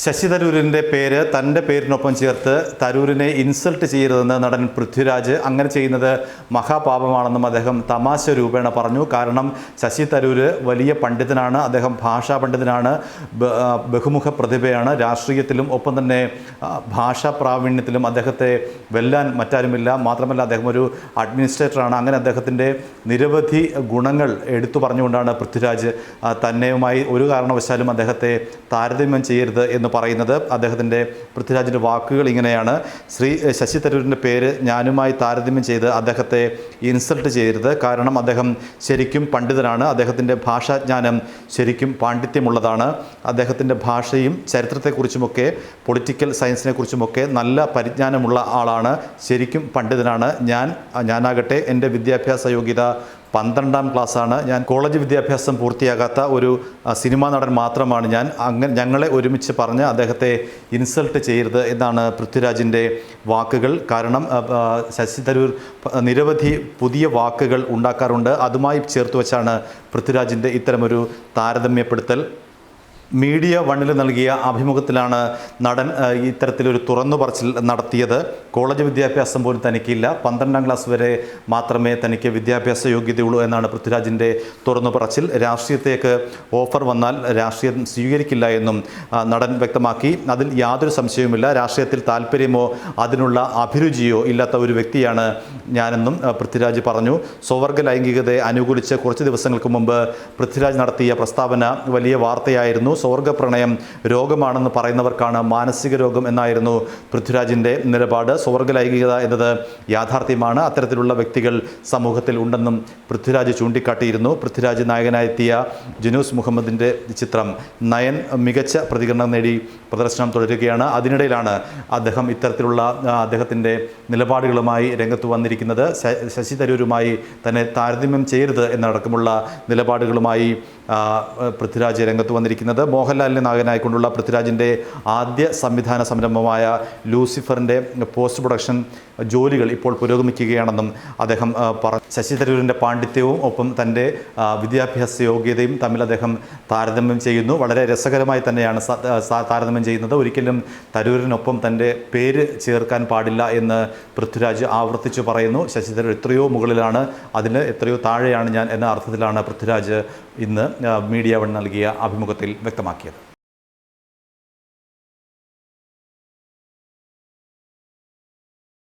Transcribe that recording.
ശശി തരൂരിന്റെ പേര് തന്റെ പേരിനൊപ്പം ചേർത്ത് തരൂരിനെ ഇൻസൾട്ട് ചെയ്യരുതെന്ന് നടൻ പൃഥ്വിരാജ് അങ്ങനെ ചെയ്യുന്നത് മഹാപാപമാണെന്നും അദ്ദേഹം തമാശ രൂപേണ പറഞ്ഞു. കാരണം ശശി തരൂര് വലിയ പണ്ഡിതനാണ് അദ്ദേഹം ഭാഷാ പണ്ഡിതനാണ് ബഹുമുഖ പ്രതിഭയാണ്. രാഷ്ട്രീയത്തിലും ഒപ്പം തന്നെ ഭാഷാ പ്രാവീണ്യത്തിലും അദ്ദേഹത്തെ വെല്ലാൻ മറ്റാരുമില്ല. മാത്രമല്ല അദ്ദേഹം ഒരു അഡ്മിനിസ്ട്രേറ്ററാണ്. അങ്ങനെ അദ്ദേഹത്തിന്റെ നിരവധി ഗുണങ്ങൾ എടുത്തു പറഞ്ഞുകൊണ്ടാണ് പൃഥ്വിരാജ് തന്നെയുമായി ഒരു കാരണവശാലും അദ്ദേഹത്തെ താരതമ്യം ചെയ്യരുത് എന്ന് പറയുന്നത് അദ്ദേഹത്തിന്റെ പൃഥ്വിരാജിന്റെ വാക്കുകൾ ഇങ്ങനെയാണ്. ശ്രീ ശശി തരൂരിന്റെ പേര് ഞാനുമായി താരതമ്യം ചെയ്ത് അദ്ദേഹത്തെ ഇൻസൾട്ട് ചെയ്യരുത്. കാരണം അദ്ദേഹം ശരിക്കും പണ്ഡിതനാണ്. അദ്ദേഹത്തിന്റെ ഭാഷാജ്ഞാനം ശരിക്കും പാണ്ഡിത്യമുള്ളതാണ്. അദ്ദേഹത്തിന്റെ ഭാഷയും ചരിത്രത്തെക്കുറിച്ചുമൊക്കെ പൊളിറ്റിക്കൽ സയൻസിനെക്കുറിച്ചുമൊക്കെ നല്ല പരിജ്ഞാനമുള്ള ആളാണ്. ശരിക്കും പണ്ഡിതനാണ്. ഞാൻ ഞാനാകട്ടെ എന്റെ വിദ്യാഭ്യാസ യോഗ്യത പന്ത്രണ്ടാം ക്ലാസ്സാണ്. ഞാൻ കോളേജ് വിദ്യാഭ്യാസം പൂർത്തിയാകാത്ത ഒരു സിനിമാ നടൻ മാത്രമാണ് ഞാൻ. അങ്ങനെ ഞങ്ങളെ ഒരുമിച്ച് പറഞ്ഞ് അദ്ദേഹത്തെ ഇൻസൾട്ട് ചെയ്യരുത് എന്നാണ് പൃഥ്വിരാജിന്റെ വാക്കുകൾ. കാരണം ശശി തരൂർ നിരവധി പുതിയ വാക്കുകൾ ഉണ്ടാക്കാറുണ്ട്. അതുമായി ചേർത്ത് വെച്ചാണ് പൃഥ്വിരാജിന്റെ ഇത്തരമൊരു താരതമ്യപ്പെടുത്തൽ. മീഡിയ വണ്ണിൽ നൽകിയ അഭിമുഖത്തിലാണ് നടൻ ഇത്തരത്തിലൊരു തുറന്നു പറച്ചിൽ നടത്തിയത്. കോളേജ് വിദ്യാഭ്യാസം പോലും തനിക്കില്ല. പന്ത്രണ്ടാം ക്ലാസ് വരെ മാത്രമേ തനിക്ക് വിദ്യാഭ്യാസ യോഗ്യതയുള്ളൂ എന്നാണ് പൃഥ്വിരാജിന്റെ തുറന്നു പറച്ചിൽ. രാഷ്ട്രീയത്തേക്ക് ഓഫർ വന്നാൽ രാഷ്ട്രീയം സ്വീകരിക്കില്ല എന്നും നടൻ വ്യക്തമാക്കി. അതിൽ യാതൊരു സംശയവുമില്ല. രാഷ്ട്രീയത്തിൽ താല്പര്യമോ അതിനുള്ള അഭിരുചിയോ ഇല്ലാത്ത ഒരു വ്യക്തിയാണ് ഞാനെന്നും പൃഥ്വിരാജ് പറഞ്ഞു. സ്വവർഗ ലൈംഗികതയെ അനുകൂലിച്ച് കുറച്ച് ദിവസങ്ങൾക്ക് മുമ്പ് പൃഥ്വിരാജ് നടത്തിയ പ്രസ്താവന വലിയ വാർത്തയായിരുന്നു. സ്വർഗ പ്രണയം രോഗമാണെന്ന് പറയുന്നവർക്കാണ് മാനസിക രോഗം എന്നായിരുന്നു പൃഥ്വിരാജിന്റെ നിലപാട്. സ്വർഗ ലൈംഗികത എന്നത് യാഥാർത്ഥ്യമാണ്. അത്തരത്തിലുള്ള വ്യക്തികൾ സമൂഹത്തിൽ ഉണ്ടെന്നും പൃഥ്വിരാജ് ചൂണ്ടിക്കാട്ടിയിരുന്നു. പൃഥ്വിരാജ് നായകനായെത്തിയ ജനൂസ് മുഹമ്മദിന്റെ ചിത്രം നയൻ മികച്ച പ്രതികരണം നേടി പ്രദർശനം തുടരുകയാണ്. അതിനിടയിലാണ് അദ്ദേഹം ഇത്തരത്തിലുള്ള അദ്ദേഹത്തിന്റെ നിലപാടുകളുമായി രംഗത്ത് വന്നിരിക്കുന്നത്. ശശി തരൂരുമായി തന്നെ താരതമ്യം ചെയ്യരുത് എന്നടക്കമുള്ള നിലപാടുകളുമായി പൃഥ്വിരാജ് രംഗത്ത് വന്നിരിക്കുന്നത്. മോഹൻലാലിനെ നായകനായിക്കൊണ്ടുള്ള പൃഥ്വിരാജിന്റെ ആദ്യ സംവിധാന സംരംഭമായ ലൂസിഫറിന്റെ പോസ്റ്റ് പ്രൊഡക്ഷൻ ജോലികൾ ഇപ്പോൾ പുരോഗമിക്കുകയാണെന്നും അദ്ദേഹം പറഞ്ഞു. ശശി തരൂരിന്റെ പാണ്ഡിത്യവും ഒപ്പം തന്റെ വിദ്യാഭ്യാസ യോഗ്യതയും തമ്മിൽ അദ്ദേഹം താരതമ്യം ചെയ്യുന്നു. വളരെ രസകരമായി തന്നെയാണ് താരതമ്യം ചെയ്യുന്നത്. ഒരിക്കലും തരൂരിനൊപ്പം തന്റെ പേര് ചേർക്കാൻ പാടില്ല എന്ന് പൃഥ്വിരാജ് ആവർത്തിച്ചു പറയുന്നു. ശശി തരൂർ എത്രയോ മുകളിലാണ്. അതിന് എത്രയോ താഴെയാണ് ഞാൻ എന്ന അർത്ഥത്തിലാണ് പൃഥ്വിരാജ് ഇന്ന് മീഡിയ വൺ നൽകിയ അഭിമുഖത്തിൽ വ്യക്തമാക്കിയത്.